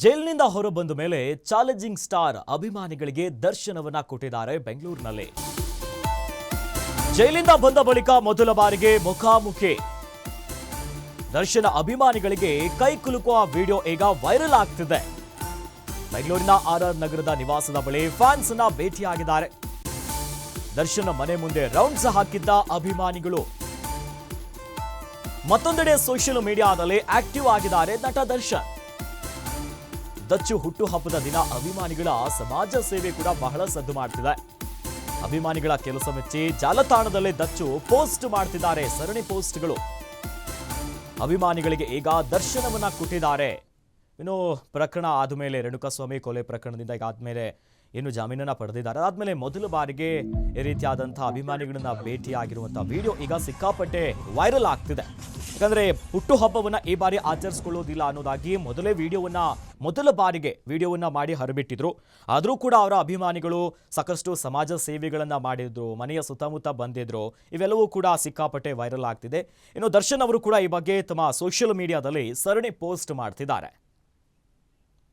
ಜೈಲಿನಿಂದ ಹೊರಬಂದ ಮೇಲೆ ಚಾಲೆಂಜಿಂಗ್ ಸ್ಟಾರ್ ಅಭಿಮಾನಿಗಳಿಗೆ ದರ್ಶನವನ್ನ ಕೊಟ್ಟಿದ್ದಾರೆ ಬೆಂಗಳೂರಿನಲ್ಲಿ. ಜೈಲಿಂದ ಬಂದ ಬಳಿಕ ಮೊದಲ ಬಾರಿಗೆ ಮುಖಾಮುಖಿ. ದರ್ಶನ ಅಭಿಮಾನಿಗಳಿಗೆ ಕೈ ಕುಲುಕುವ ವಿಡಿಯೋ ಈಗ ವೈರಲ್ ಆಗ್ತಿದೆ. ಬೆಂಗಳೂರಿನ ಆರ್ ಆರ್ ನಗರದ ನಿವಾಸದ ಬಳಿ ಫ್ಯಾನ್ಸ್ನ ಭೇಟಿಯಾಗಿದ್ದಾರೆ. ದರ್ಶನ ಮನೆ ಮುಂದೆ ರೌಂಡ್ಸ್ ಹಾಕಿದ್ದ ಅಭಿಮಾನಿಗಳು. ಮತ್ತೊಂದೆಡೆ ಸೋಷಿಯಲ್ ಮೀಡಿಯಾದಲ್ಲಿ ಆಕ್ಟಿವ್ ಆಗಿದ್ದಾರೆ ನಟ ದರ್ಶನ್. ದಚ್ಚು ಹುಟ್ಟುಹಬ್ಬದ ದಿನ ಅಭಿಮಾನಿಗಳ ಸಮಾಜ ಸೇವೆ ಕೂಡ ಬಹಳ ಸದ್ದು ಮಾಡ್ತಿದೆ. ಅಭಿಮಾನಿಗಳ ಕೆಲಸ ಮೆಚ್ಚಿ ಜಾಲತಾಣದಲ್ಲಿ ದಚ್ಚು ಪೋಸ್ಟ್ ಮಾಡ್ತಿದ್ದಾರೆ ಸರಣಿ ಪೋಸ್ಟ್ಗಳು. ಅಭಿಮಾನಿಗಳಿಗೆ ಈಗ ದರ್ಶನವನ್ನ ಕೊಟ್ಟಿದ್ದಾರೆ. ಇನ್ನು ಪ್ರಕರಣ ಆದಮೇಲೆ ರೇಣುಕಾಸ್ವಾಮಿ ಕೊಲೆ ಪ್ರಕರಣದಿಂದ ಈಗ ಆದ್ಮೇಲೆ ಏನು ಜಾಮೀನನ್ನು ಪಡೆದಿದ್ದಾರೆ. ಆದ್ಮೇಲೆ ಮೊದಲ ಬಾರಿಗೆ ಈ ರೀತಿಯಾದಂಥ ಅಭಿಮಾನಿಗಳನ್ನ ಭೇಟಿಯಾಗಿರುವಂಥ ವಿಡಿಯೋ ಈಗ ಸಿಕ್ಕಾಪಟ್ಟೆ ವೈರಲ್ ಆಗ್ತಿದೆ. ಯಾಕಂದ್ರೆ ಹುಟ್ಟುಹಬ್ಬವನ್ನ ಈ ಬಾರಿ ಆಚರಿಸ್ಕೊಳ್ಳೋದಿಲ್ಲ ಅನ್ನೋದಾಗಿ ಮೊದಲೇ ವಿಡಿಯೋವನ್ನ, ಮೊದಲ ಬಾರಿಗೆ ವಿಡಿಯೋವನ್ನ ಮಾಡಿ ಹರಿಬಿಟ್ಟಿದ್ರು. ಆದರೂ ಕೂಡ ಅವರ ಅಭಿಮಾನಿಗಳು ಸಾಕಷ್ಟು ಸಮಾಜ ಸೇವೆಗಳನ್ನ ಮಾಡಿದ್ರು, ಮನೆಯ ಸುತ್ತಮುತ್ತ ಬಂದಿದ್ರು. ಇವೆಲ್ಲವೂ ಕೂಡ ಸಿಕ್ಕಾಪಟ್ಟೆ ವೈರಲ್ ಆಗ್ತಿದೆ. ಇನ್ನು ದರ್ಶನ್ ಅವರು ಕೂಡ ಈ ಬಗ್ಗೆ ತಮ್ಮ ಸೋಷಿಯಲ್ ಮೀಡಿಯಾದಲ್ಲಿ ಸರಣಿ ಪೋಸ್ಟ್ ಮಾಡ್ತಿದ್ದಾರೆ.